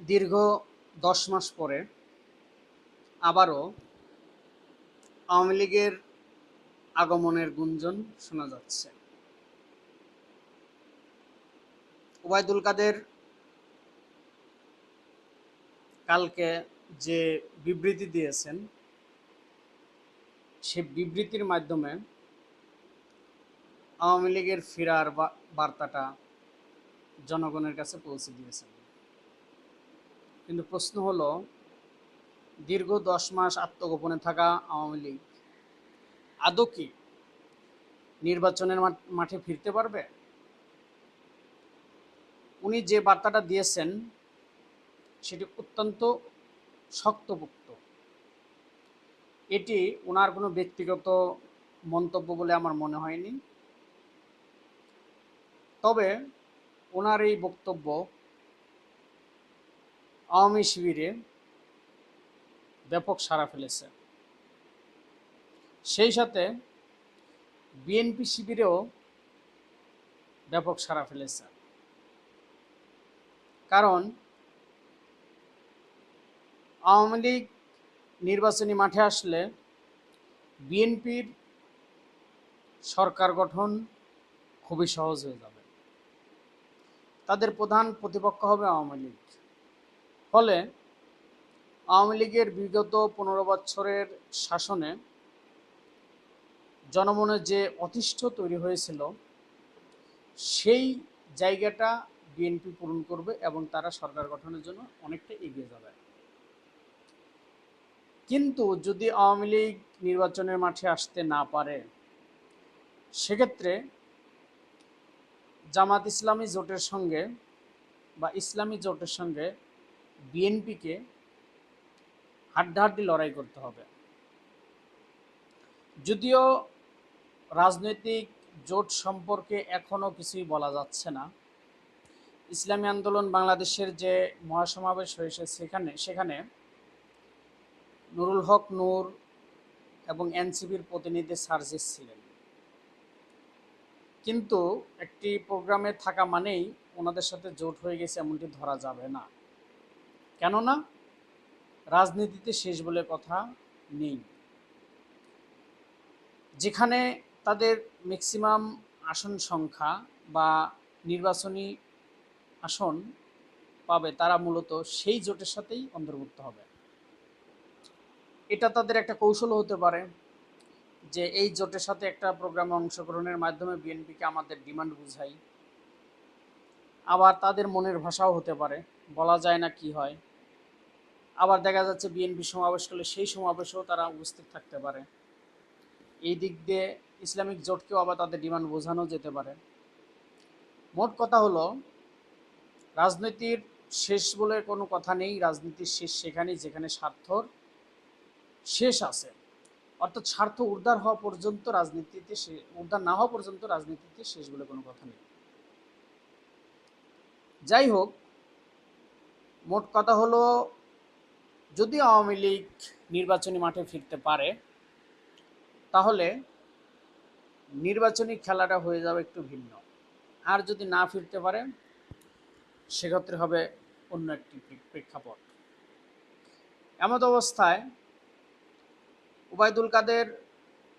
দীর্ঘ দশ মাস পরে আবারও আওয়ামী লীগের আগমনের গুঞ্জন শোনা যাচ্ছে। ওবায়দুল কাদের কালকে যে বিবৃতি দিয়েছেন, সে বিবৃতির মাধ্যমে আওয়ামী লীগের ফেরার বার্তাটা জনগণের কাছে পৌঁছে দিয়েছেন। কিন্তু প্রশ্ন হলো, দীর্ঘ দশ মাস আত্মগোপনে থাকা আওয়ামী লীগ আদৌ কি নির্বাচনের মাঠ- ফিরতে পারবে? উনি যে বার্তাটা দিয়েছেন, সেটি অত্যন্ত শক্তপোক্ত। এটি ওনার কোনো ব্যক্তিগত মন্তব্য বলে আমার মনে হয়নি। তবে ওনার এই বক্তব্য আওয়ামী শিবিরে ব্যাপক সাড়া ফেলেছে। সেই সাথে বিএনপি শিবিরেও ব্যাপক সাড়া ফেলেছে। কারণ আওয়ামী লীগ নির্বাচনী মাঠে আসলে বিএনপির সরকার গঠন খুবই সহজ হয়ে যাবে। তাদের প্রধান প্রতিপক্ষ হবে আওয়ামী লীগ। ফলে আওয়ামী লীগের বিগত পনেরো বছরের শাসনে জনমনে যে অতিষ্ঠ তৈরি হয়েছিল, সেই জায়গাটা বিএনপি পূরণ করবে এবং তারা সরকার গঠনের জন্য অনেকটা এগিয়ে যাবে। কিন্তু যদি আওয়ামী লীগ নির্বাচনের মাঠে আসতে না পারে, সেক্ষেত্রে জামাত ইসলামী জোটের সঙ্গে বা ইসলামী জোটের সঙ্গে বিএনপিকে হাড্ডাহাড্ডি লড়াই করতে হবে। যদিও রাজনৈতিক জোট সম্পর্কে এখনও কিছুই বলা যাচ্ছে না। ইসলামী আন্দোলন বাংলাদেশের যে মহাসমাবেশ হয়েছে সেখানে সেখানে নুরুল হক নূর এবং এনসিপির প্রতিনিধি সার্জিস ছিলেন। কিন্তু একটি প্রোগ্রামে থাকা মানেই ওনাদের সাথে জোট হয়ে গেছে এমনটি ধরা যাবে না। কেননা রাজনীতিতে শেষ বলে কথা নেই। যেখানে তাদের ম্যাক্সিমাম আসন সংখ্যা বা নির্বাচনী আসন পাবে তারা মূলত সেই জোটের সাথেই অন্তর্ভুক্ত হবে। এটা তাদের একটা কৌশল হতে পারে যে এই জোটের সাথে একটা প্রোগ্রামে অংশগ্রহণের মাধ্যমে বিএনপিকে আমাদের ডিমান্ড বুঝাই। আবার তাদের মনের ভাষাও হতে পারে, বলা যায় না কি হয়। আবার দেখা যাচ্ছে বিএনপি সমাবেশ করলে সেই সমাবেশেও তারা উপস্থিত থাকতে পারে। এই দিক দিয়ে ইসলামিক জোটকেও আবার তাদের ডিমান্ড বোঝানো যেতে পারে। মোট কথা হলো, রাজনীতির শেষ বলে কোনো কথা নেই, রাজনীতির শেষ সেখানেই যেখানে স্বার্থর শেষ আছে। অর্থাৎ স্বার্থ উদ্ধার হওয়া পর্যন্ত রাজনীতিতে উদ্ধার না হওয়া পর্যন্ত রাজনীতিতে শেষ বলে কোনো কথা নেই। যাই হোক মোট কথা হলো, যদি আওয়ামী লীগ নির্বাচনী মাঠে ফিরতে পারে, তাহলে নির্বাচনী খেলাটা হয়ে যাবে একটু ভিন্ন। আর যদি না ফিরতে পারে, সেক্ষেত্রে হবে অন্য একটি প্রেক্ষাপট। এমত অবস্থায় ওবায়দুল কাদের,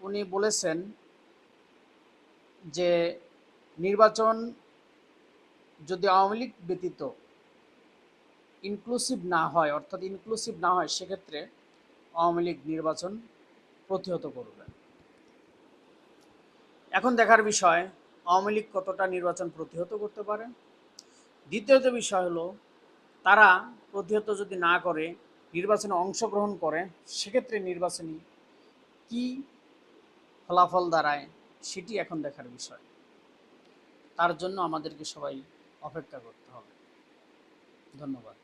উনি বলেছেন যে নির্বাচন যদি আওয়ামী লীগ ব্যতীত ইনক্লুসিভ না হয়, অর্থাৎ ইনক্লুসিভ না হয়, সেক্ষেত্রে আওয়ামী লীগ নির্বাচন প্রতিহত করবে। এখন দেখার বিষয়, আওয়ামী লীগ কতটা নির্বাচন প্রতিহত করতে পারে? দ্বিতীয়ত বিষয় হলো, তারা প্রতিহত যদি না করে, নির্বাচনে অংশগ্রহণ করে, সেক্ষেত্রে নির্বাচনী কি ফলাফল দাঁড়ায়, সেটি এখন দেখার বিষয়। তার জন্য আমাদেরকে সবাই অপেক্ষা করতে হবে। ধন্যবাদ।